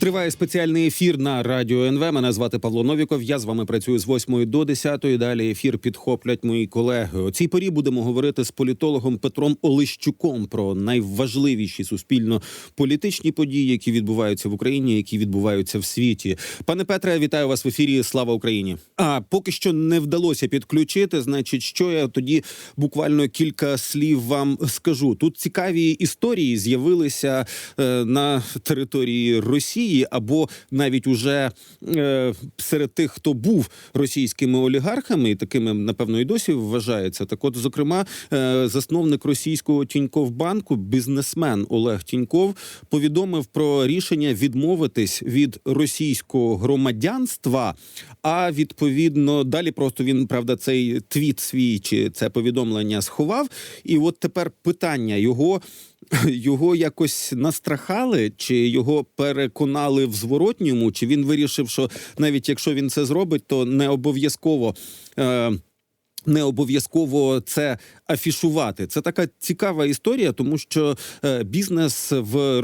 Триває спеціальний ефір на радіо НВ. Мене звати Павло Новіков. Я з вами працюю з 8 до 10. Далі ефір підхоплять мої колеги. У цій порі будемо говорити з політологом Петром Олещуком про найважливіші суспільно-політичні події, які відбуваються в Україні, які відбуваються в світі. Пане Петре, вітаю вас в ефірі. Слава Україні! А поки що не вдалося підключити. Значить, що я тоді буквально кілька слів вам скажу. Тут цікаві історії з'явилися е, на території Росії або навіть уже е, серед тих, хто був російськими олігархами, і такими напевно і досі вважається. Так, от, зокрема, е, засновник російського Тінькофбанку, бізнесмен Олег Тіньков, повідомив про рішення відмовитись від російського громадянства. А відповідно далі просто він правда цей твіт свій чи це повідомлення сховав. І от тепер питання його. Його якось настрахали, чи його переконали в зворотньому, чи він вирішив, що навіть якщо він це зробить, то не обов'язково. Е- не обов'язково це афішувати. Це така цікава історія, тому що е, бізнес в, е,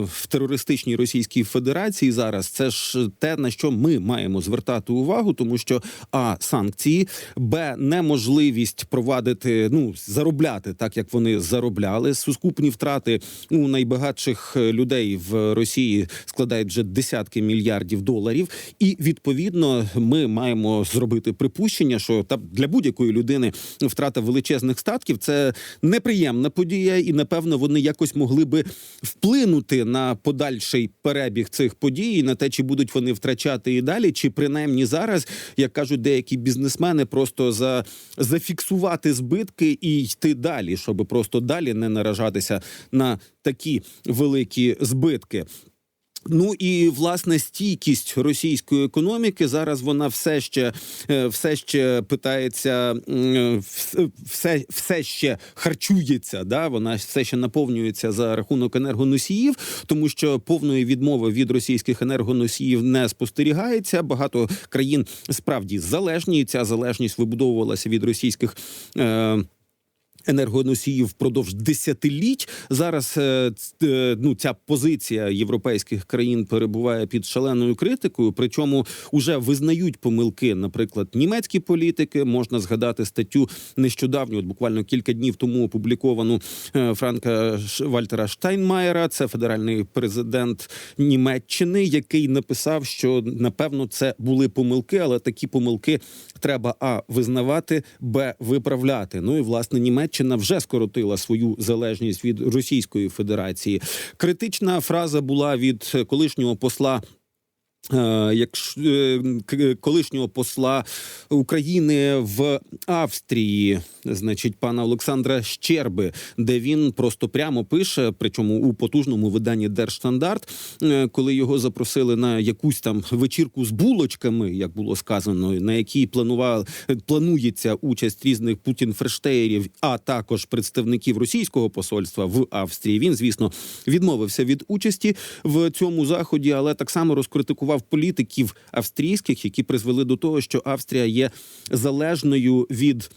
в терористичній Російській Федерації зараз це ж те, на що ми маємо звертати увагу, тому що а санкції, б неможливість провадити, ну заробляти так, як вони заробляли. Сускупні втрати у найбагатших людей в Росії складають вже десятки мільярдів доларів, і відповідно ми маємо зробити припущення, що та для будь-якої людини втрата величезних статків це неприємна подія, і напевно вони якось могли би вплинути на подальший перебіг цих подій, на те, чи будуть вони втрачати і далі, чи принаймні зараз, як кажуть деякі бізнесмени, просто за зафіксувати збитки і йти далі, щоб просто далі не наражатися на такі великі збитки. Ну і власне стійкість російської економіки зараз вона все ще е, все ще питається, все все ще харчується. Да, вона все ще наповнюється за рахунок енергоносіїв, тому що повної відмови від російських енергоносіїв не спостерігається. Багато країн справді залежні. Ця залежність вибудовувалася від російських. Е енергоносіїв впродовж десятиліть. Зараз е, ну ця позиція європейських країн перебуває під шаленою критикою. Причому вже визнають помилки, наприклад, німецькі політики. Можна згадати статтю нещодавню, от буквально кілька днів тому опубліковану е, Франка Вальтера Штайнмаєра. Це федеральний президент Німеччини, який написав, що напевно це були помилки, але такі помилки треба а визнавати, б виправляти. Ну і власне Німеччина вже скоротила свою залежність від Російської Федерації. Критична фраза була від колишнього посла. Е, якщо е, колишнього посла України в Австрії, значить, пана Олександра Щерби, де він просто прямо пише, причому у потужному виданні Держстандарт, е, коли його запросили на якусь там вечірку з булочками, як було сказано, на якій планував планується участь різних путін фрештеєрів, а також представників російського посольства в Австрії. Він, звісно, відмовився від участі в цьому заході, але так само розкритикував політиків австрійських, які призвели до того, що Австрія є залежною від.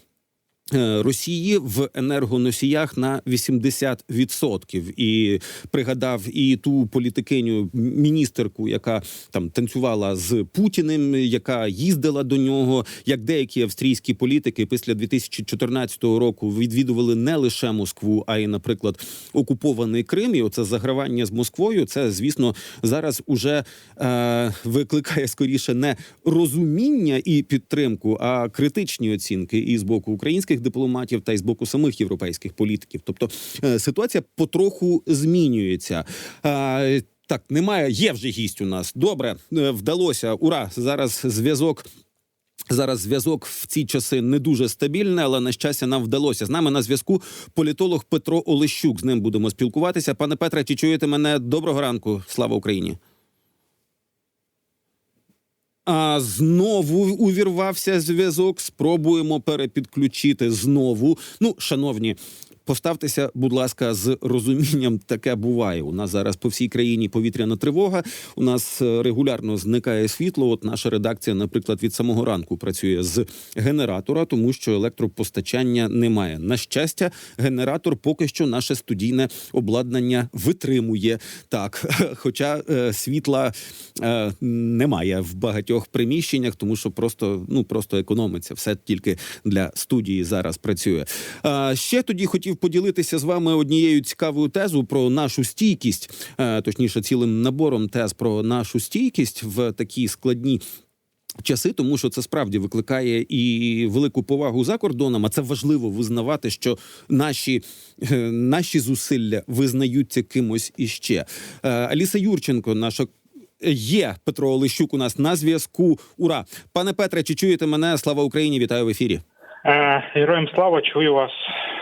Е, Росії в енергоносіях на 80%. і пригадав і ту політикиню міністерку, яка там танцювала з Путіним, яка їздила до нього. Як деякі австрійські політики після 2014 року відвідували не лише Москву, а й, наприклад, окупований Крим. І оце загравання з Москвою. Це звісно зараз уже е, викликає скоріше не розуміння і підтримку, а критичні оцінки і з боку українських дипломатів та й з боку самих європейських політиків. Тобто е, ситуація потроху змінюється. Так, немає, є вже гість у нас. Добре, е, вдалося. Ура! Зараз зв'язок. Зараз зв'язок в ці часи не дуже стабільний, але на щастя нам вдалося. З нами на зв'язку політолог Петро Олещук. З ним будемо спілкуватися. Пане Петре, чи чуєте мене? Доброго ранку. Слава Україні. А знову увірвався зв'язок. Спробуємо перепідключити знову. Ну, шановні Поставтеся, будь ласка, з розумінням. Таке буває. У нас зараз по всій країні повітряна тривога. У нас е, регулярно зникає світло. От наша редакція, наприклад, від самого ранку працює з генератора, тому що електропостачання немає. На щастя, генератор поки що наше студійне обладнання витримує. Так, хоча е, світла е, немає в багатьох приміщеннях, тому що просто ну просто економиться. Все тільки для студії зараз працює. А ще тоді хотів поділитися з вами однією цікавою тезу про нашу стійкість, е, точніше, цілим набором тез про нашу стійкість в такі складні. Часи, тому що це справді викликає і велику повагу за кордоном. А це важливо визнавати, що наші, е, наші зусилля визнаються кимось іще. Е, Аліса Юрченко, наша є Петро Олещук. У нас на зв'язку. Ура, пане Петре, чи чуєте мене? Слава Україні! Вітаю в ефірі. Героям слава, чую вас.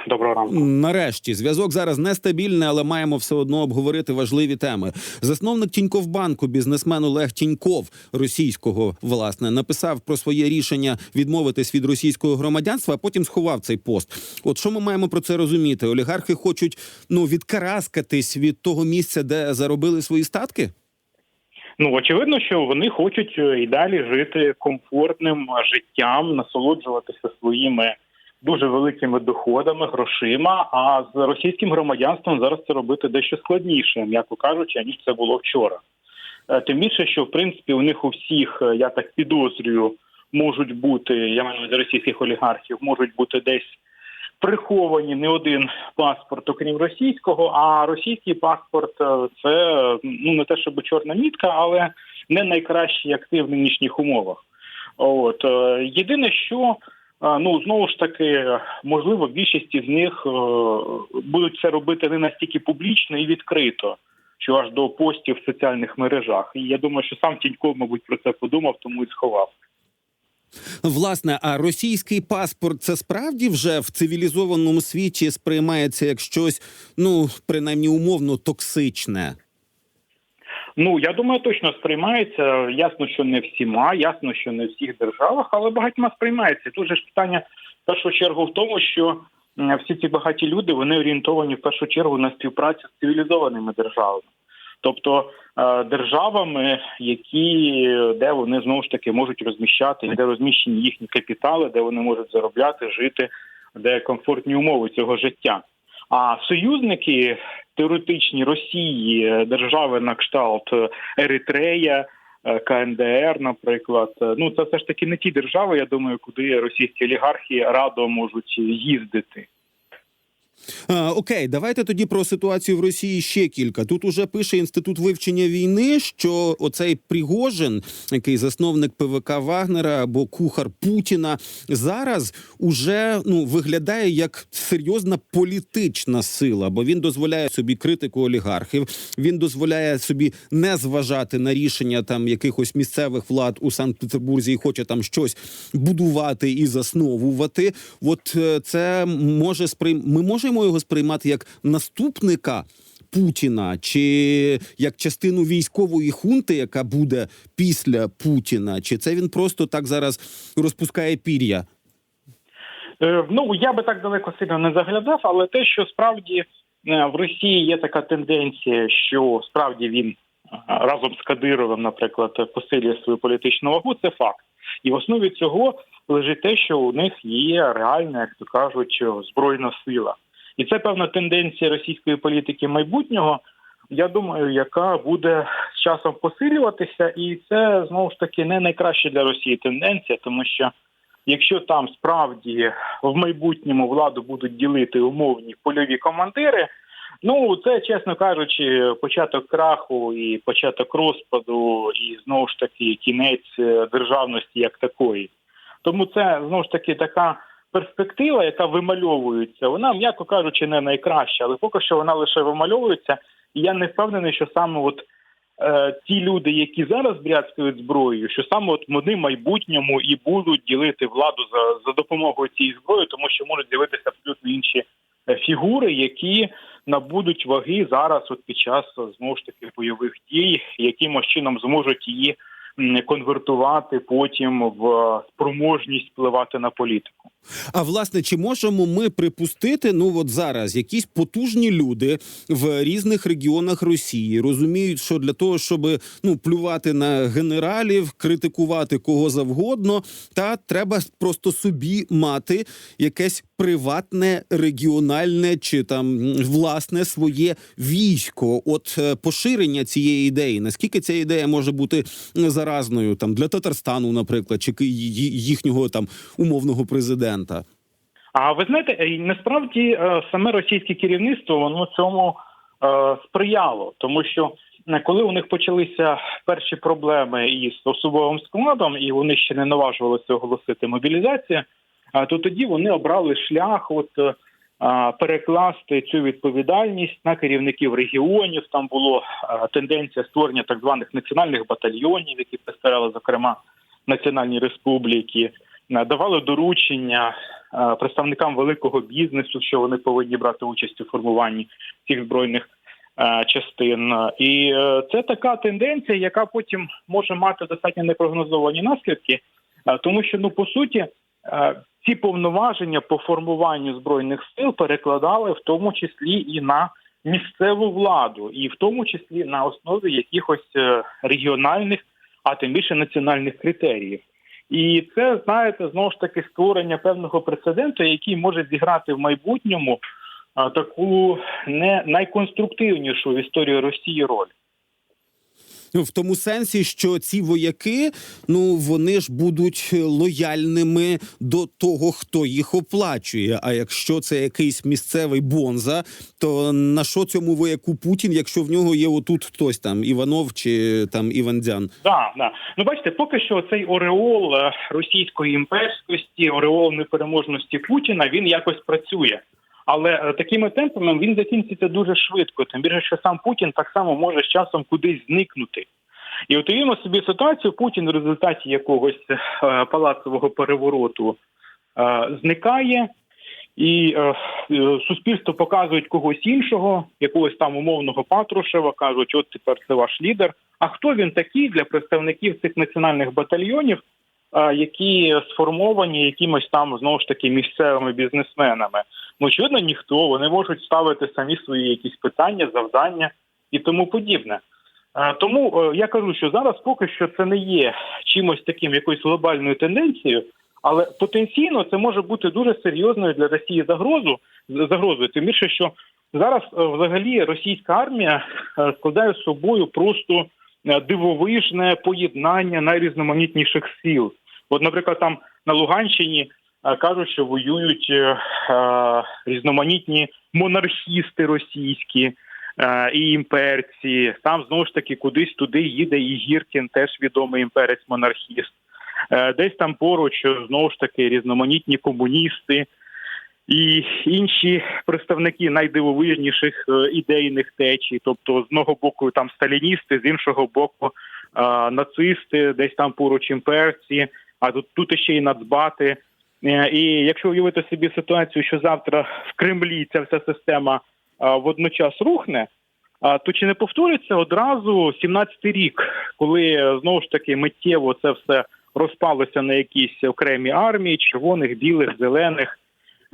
Доброго ранку. Нарешті зв'язок зараз нестабільний, але маємо все одно обговорити важливі теми. Засновник Тіньковбанку, бізнесмен Олег Тіньков, російського власне, написав про своє рішення відмовитись від російського громадянства, а потім сховав цей пост. От що ми маємо про це розуміти? Олігархи хочуть ну відкараскатись від того місця, де заробили свої статки. Ну очевидно, що вони хочуть е, і далі жити комфортним е, життям, насолоджуватися своїми дуже великими доходами, грошима. А з російським громадянством зараз це робити дещо складніше, м'яко кажучи, ніж це було вчора. Е, Тим більше, що в принципі у них у всіх, е, я так підозрюю, можуть бути, я маю увазі російських олігархів, можуть бути десь приховані не один паспорт, окрім російського. А російський паспорт е, це ну не те, щоб чорна мітка, але не найкращий актив в нинішніх умовах. От єдине, що ну знову ж таки, можливо, більшість із них е, будуть це робити не настільки публічно і відкрито. Що аж до постів в соціальних мережах, і я думаю, що сам Тіньков, мабуть, про це подумав, тому і сховав. Власне, а російський паспорт це справді вже в цивілізованому світі сприймається як щось, ну принаймні умовно токсичне. Ну я думаю, точно сприймається. Ясно, що не всіма, ясно, що не в всіх державах, але багатьма сприймається. Тут же ж питання в першу чергу в тому, що всі ці багаті люди вони орієнтовані в першу чергу на співпрацю з цивілізованими державами, тобто е, державами, які де вони знову ж таки можуть розміщати, де розміщені їхні капітали, де вони можуть заробляти, жити, де комфортні умови цього життя. А союзники теоретичні Росії, е, держави на кшталт е, Еритрея, е, КНДР, наприклад, ну це все ж таки не ті держави, я думаю, куди російські олігархи радо можуть їздити. А, окей, давайте тоді про ситуацію в Росії ще кілька. Тут уже пише інститут вивчення війни, що оцей Пригожин, який засновник ПВК Вагнера або кухар Путіна, зараз уже ну виглядає як серйозна політична сила, бо він дозволяє собі критику олігархів. Він дозволяє собі не зважати на рішення там якихось місцевих влад у Санкт-Петербурзі і хоче там щось будувати і засновувати. От е, це може сприйм... Ми можемо його сприймати як наступника. Путіна чи як частину військової хунти, яка буде після Путіна, чи це він просто так зараз розпускає пір'я? Е, Ну я би так далеко сильно не заглядав, але те, що справді е, в Росії є така тенденція, що справді він е, разом з Кадировим, наприклад, посилює свою політичну вагу, це факт. І в основі цього лежить те, що у них є реальна, як то кажуть, збройна сила. І це певна тенденція російської політики майбутнього. Я думаю, яка буде з часом посилюватися, і це знову ж таки не найкраща для Росії тенденція, тому що якщо там справді в майбутньому владу будуть ділити умовні польові командири, ну це чесно кажучи, початок краху і початок розпаду, і знову ж таки кінець е, державності як такої. Тому це знову ж таки така перспектива, яка вимальовується. Вона, м'яко кажучи, не найкраща, але поки що вона лише вимальовується. І я не впевнений, що саме от е, ті люди, які зараз брязкають зброєю, що саме от вони в майбутньому і будуть ділити владу за, за допомогою цієї зброї, тому що можуть з'явитися абсолютно інші е, фігури, які набудуть ваги зараз, от під час знову ж таки бойових дій, якимось чином зможуть її конвертувати потім в спроможність впливати на політику. А власне, чи можемо ми припустити, ну от зараз якісь потужні люди в різних регіонах Росії розуміють, що для того, щоб ну плювати на генералів, критикувати кого завгодно, та треба просто собі мати якесь приватне, регіональне чи там власне своє військо. От е, поширення цієї ідеї, наскільки ця ідея може бути м, заразною там для Татарстану, наприклад, чи їхнього там умовного президента. А ви знаєте, е, насправді е, саме російське керівництво воно цьому е, сприяло, тому що коли у них почалися перші проблеми із особовим складом, і вони ще не наважувалися оголосити мобілізацію, то тоді вони обрали шлях, от перекласти цю відповідальність на керівників регіонів. Там було тенденція створення так званих національних батальйонів, які представляли зокрема національні республіки, давали доручення представникам великого бізнесу, що вони повинні брати участь у формуванні цих збройних частин. І е, це така тенденція, яка потім може мати достатньо непрогнозовані наслідки, тому що ну по суті. Е, Ці повноваження по формуванню збройних сил перекладали в тому числі і на місцеву владу, і в тому числі на основі якихось е, регіональних, а тим більше національних критеріїв. І це знаєте знову ж таки створення певного прецеденту, який може зіграти в майбутньому таку не найконструктивнішу в історії Росії роль. Ну, в тому сенсі, що ці вояки, ну вони ж будуть лояльними до того, хто їх оплачує. А якщо це якийсь місцевий бонза, то на що цьому вояку Путін, якщо в нього є отут хтось там Іванов чи там Івандян? Да, да. Ну бачите, поки що цей ореол е, російської імперськості, ореол непереможності Путіна, він якось працює. Але е, такими темпами він закінчиться дуже швидко. Тим більше, що сам Путін так само може з часом кудись зникнути. І от уявімо собі ситуацію, Путін в результаті якогось е, палацового перевороту е, зникає, і е, е, суспільство показують когось іншого, якогось там умовного Патрушева, кажуть, от тепер це ваш лідер. А хто він такий для представників цих національних батальйонів, е, які сформовані якимось там знову ж таки місцевими бізнесменами? Ну, очевидно, ніхто. Вони можуть ставити самі свої якісь питання, завдання і тому подібне. Е, Тому е, я кажу, що зараз поки що це не є чимось таким якоюсь глобальною тенденцією, але потенційно це може бути дуже серйозною для Росії загрозу загрозою. Тим більше, що зараз е, взагалі російська армія складає з собою просто дивовижне поєднання найрізноманітніших сил. От, наприклад, там на Луганщині кажуть, що воюють е, е, різноманітні монархісти російські е, і імперці. Там знову ж таки кудись туди їде і Гіркін, теж відомий імперець монархіст. Е, Десь там поруч е, знову ж таки різноманітні комуністи і інші представники найдивовижніших е, ідейних течій. Тобто, з одного боку там сталіністи, з іншого боку е, нацисти, десь там поруч імперці, а тут, тут ще й нацбати. Е, І якщо уявити собі ситуацію, що завтра в Кремлі ця вся система водночас рухне, то чи не повториться одразу 17-й рік, коли е, знову ж таки миттєво це все розпалося на якісь окремі армії, червоних, білих, зелених,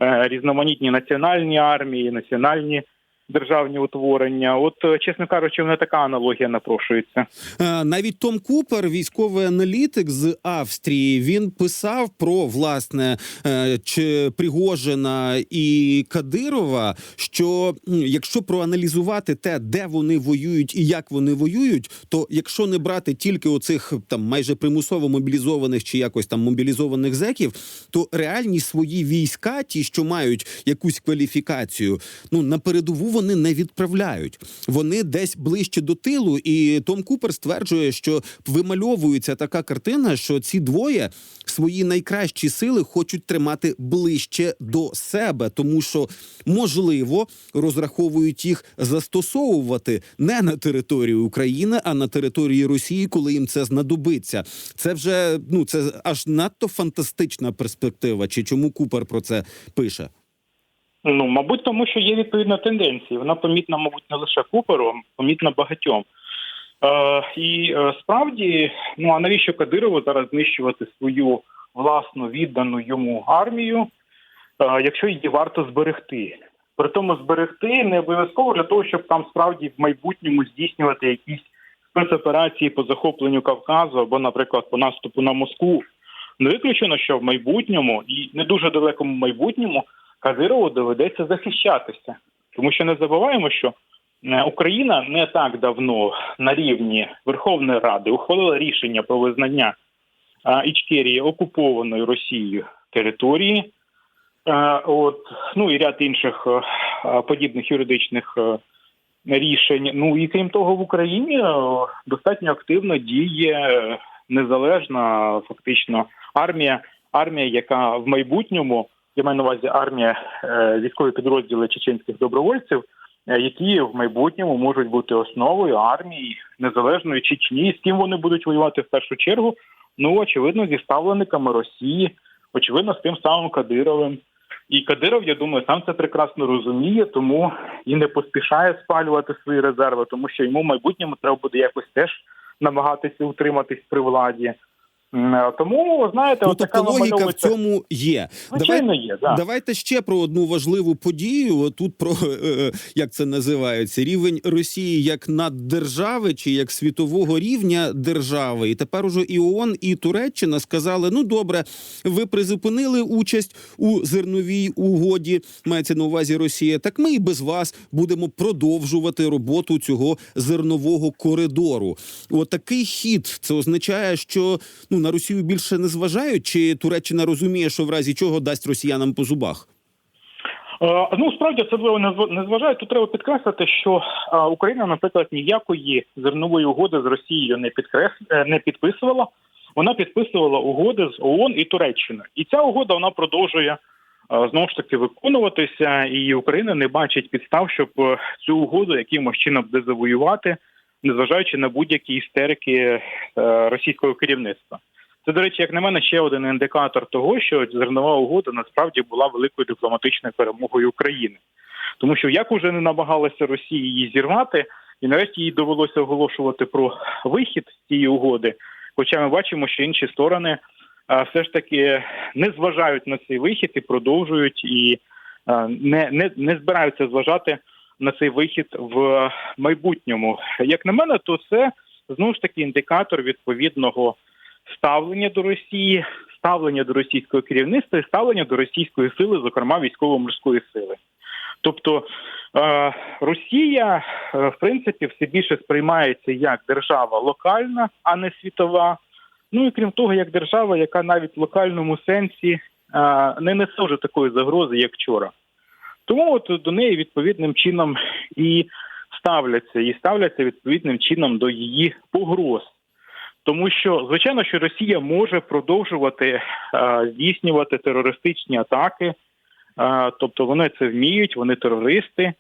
е, різноманітні національні армії, національні державні утворення? От, е, чесно кажучи, в мене така аналогія напрошується. Е, Навіть Том Купер, військовий аналітик з Австрії, він писав про власне е, чи Пригожина і Кадирова. Що якщо проаналізувати те, де вони воюють і як вони воюють, то якщо не брати тільки оцих там майже примусово мобілізованих чи якось там мобілізованих зеків, то реальні свої війська, ті, що мають якусь кваліфікацію, ну на передову вони не відправляють. Вони десь ближче до тилу. І Том Купер стверджує, що вимальовується така картина, що ці двоє свої найкращі сили хочуть тримати ближче до себе, тому що можливо розраховують їх застосовувати не на території України, а на території Росії, коли їм це знадобиться. Це вже ну це аж надто фантастична перспектива. Чи чому Купер про це пише? Ну, мабуть, тому що є відповідна тенденція. Вона помітна, мабуть, не лише Куперу, а помітна багатьом. Е, і е, справді, ну а навіщо Кадирову зараз знищувати свою власну віддану йому армію, е, якщо її варто зберегти? При тому зберегти не обов'язково для того, щоб там справді в майбутньому здійснювати якісь спецоперації по захопленню Кавказу або, наприклад, по наступу на Москву. Не виключено, що в майбутньому і не дуже далекому майбутньому Кадирову доведеться захищатися, тому що не забуваємо, що е, Україна не так давно на рівні Верховної Ради ухвалила рішення про визнання е, Ічкерії окупованою Росією території. Е, От ну і ряд інших подібних юридичних рішень. Ну і крім того, в Україні достатньо активно діє незалежна фактично армія, армія, яка в майбутньому я маю на увазі армія е, військові підрозділи чеченських добровольців, е, які в майбутньому можуть бути основою армії незалежної Чечні. З ким вони будуть воювати в першу чергу? Ну очевидно, зі ставленниками Росії, очевидно, з тим самим Кадировим. І Кадиров, я думаю, сам це прекрасно розуміє, тому і не поспішає спалювати свої резерви, тому що йому в майбутньому треба буде якось теж намагатися утриматись при владі. М, Тому знаєте, Ну, от така тобто логіка в цьому є. Звичайно, є, да. Давайте ще про одну важливу подію. Тут про е, як це називається рівень Росії як наддержави чи як світового рівня держави. І тепер уже і ООН, і Туреччина сказали: ну добре, ви призупинили участь у зерновій угоді. Мається на увазі Росія. Так ми і без вас будемо продовжувати роботу цього зернового коридору. Отакий хід це означає, що ну на Росію більше не зважають, чи Туреччина розуміє, що в разі чого дасть росіянам по зубах. Е, Ну справді це не зв- не зважає. Тут треба підкреслити, що е, Україна, наприклад, ніякої зернової угоди з Росією не підкрес... е, не підписувала. Вона підписувала угоди з ООН і Туреччиною. І ця угода вона продовжує знову ж таки виконуватися, і Україна не бачить підстав, щоб цю угоду якимось чином дезавоювати, незважаючи на будь-які істерики російського керівництва. Це, до речі, як на мене, ще один індикатор того, що зернова угода насправді була великою дипломатичною перемогою України, тому що як уже не намагалася Росія її зірвати, і нарешті їй довелося оголошувати про вихід з цієї угоди. Хоча ми бачимо, що інші сторони все ж таки не зважають на цей вихід і продовжують і не, не, не збираються зважати на цей вихід в майбутньому. Як на мене, то це знову ж таки індикатор відповідного ставлення до Росії, ставлення до російського керівництва і ставлення до російської сили, зокрема військово-морської сили. Тобто е, Росія, е, в принципі, все більше сприймається як держава локальна, а не світова. Ну і крім того, як держава, яка навіть в локальному сенсі е, не несе вже такої загрози, як вчора. Тому от до неї відповідним чином і ставляться, і ставляться відповідним чином до її погроз. Тому що, звичайно, що Росія може продовжувати е, здійснювати терористичні атаки, е, тобто вони це вміють, вони терористи.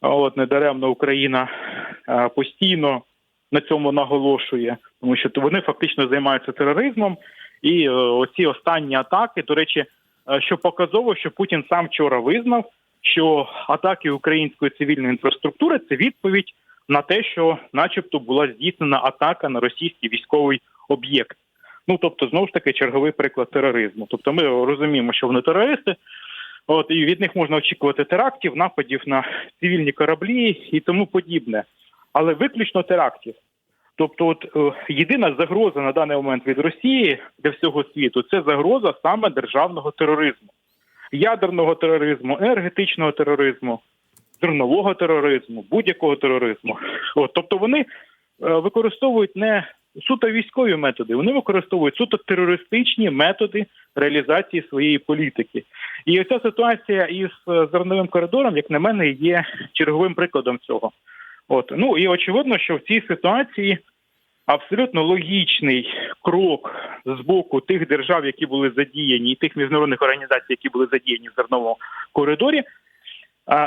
От недаремно Україна е, постійно на цьому наголошує, тому що вони фактично займаються тероризмом. І оці останні атаки, до речі, що показово, що Путін сам вчора визнав, що атаки української цивільної інфраструктури це відповідь на те, що, начебто, була здійснена атака на російський військовий об'єкт. Ну тобто, знову ж таки, черговий приклад тероризму. Тобто, ми розуміємо, що вони терористи. От і від них можна очікувати терактів, нападів на цивільні кораблі і тому подібне, але виключно терактів. Тобто, от е, єдина загроза на даний момент від Росії для всього світу це загроза саме державного тероризму, ядерного тероризму, енергетичного тероризму, зернового тероризму, будь-якого тероризму. От, тобто вони е, використовують не суто військові методи, вони використовують суто терористичні методи реалізації своєї політики. І ця ситуація із е, зерновим коридором, як на мене, є черговим прикладом цього. От ну і очевидно, що в цій ситуації абсолютно логічний крок з боку тих держав, які були задіяні, і тих міжнародних організацій, які були задіяні в зерновому коридорі,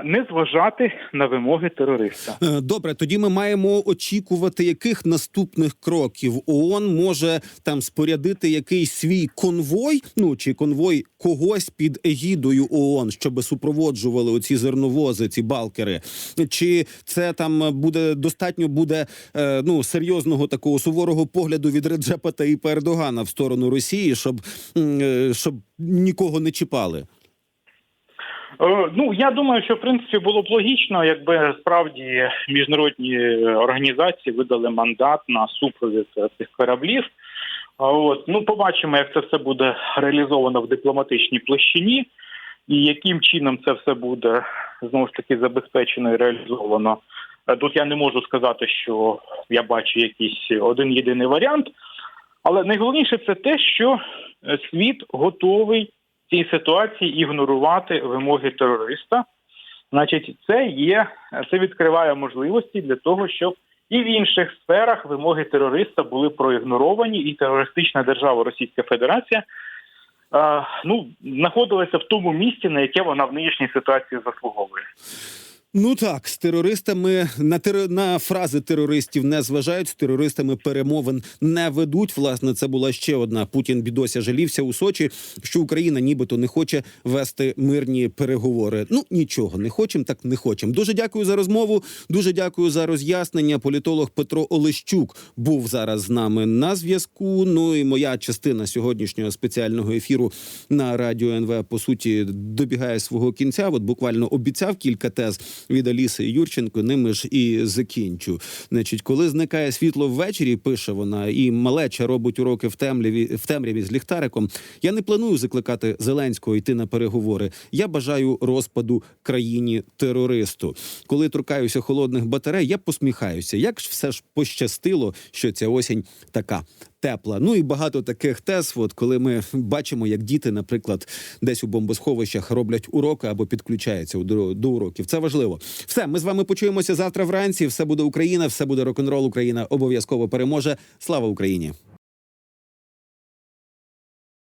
не зважати на вимоги терориста. Е, Добре, тоді ми маємо очікувати яких наступних кроків ООН може там спорядити якийсь свій конвой, ну чи конвой когось під егідою ООН, щоб супроводжували оці зерновози, ці балкери. Чи це там буде достатньо буде е, ну серйозного такого суворого погляду від Реджепа Таїпа Ердогана в сторону Росії, щоб, е, щоб нікого не чіпали? Е, Ну я думаю, що в принципі було б логічно, якби справді міжнародні організації видали мандат на супровід е, цих кораблів. От ну побачимо, як це все буде реалізовано в дипломатичній площині, і яким чином це все буде знову ж таки забезпечено і реалізовано. Е, Тут я не можу сказати, що я бачу якийсь один єдиний варіант, але найголовніше це те, що світ готовий цій ситуації ігнорувати вимоги терориста. Значить, це є це відкриває можливості для того, щоб і в інших сферах вимоги терориста були проігноровані, і терористична держава Російська Федерація ну знаходилася в тому місці, на яке вона в нинішній ситуації заслуговує. Ну так, з терористами на тер... на фрази терористів не зважають. З терористами перемовин не ведуть. Власне, це була ще одна. Путін бідося жалівся у Сочі, що Україна нібито не хоче вести мирні переговори. Ну нічого, не хочемо, так не хочемо. Дуже дякую за розмову. Дуже дякую за роз'яснення. Політолог Петро Олещук був зараз з нами на зв'язку. Ну і моя частина сьогоднішнього спеціального ефіру на радіо НВ по суті добігає свого кінця. От буквально обіцяв кілька тез від Аліси Юрченко. Ними ж і закінчу. Значить, коли зникає світло ввечері, пише вона, і малеча робить уроки в темряві в темряві з ліхтариком. Я не планую закликати Зеленського йти на переговори. Я бажаю розпаду країні терористу. Коли торкаюся холодних батарей, я посміхаюся. Як ж все ж пощастило, що ця осінь така. Тепла, ну і багато таких тез. От коли ми бачимо, як діти, наприклад, десь у бомбосховищах роблять уроки або підключаються до, уроків. Це важливо. Все, ми з вами почуємося завтра вранці. Все буде Україна, все буде рок-н-рол. Україна обов'язково переможе. Слава Україні!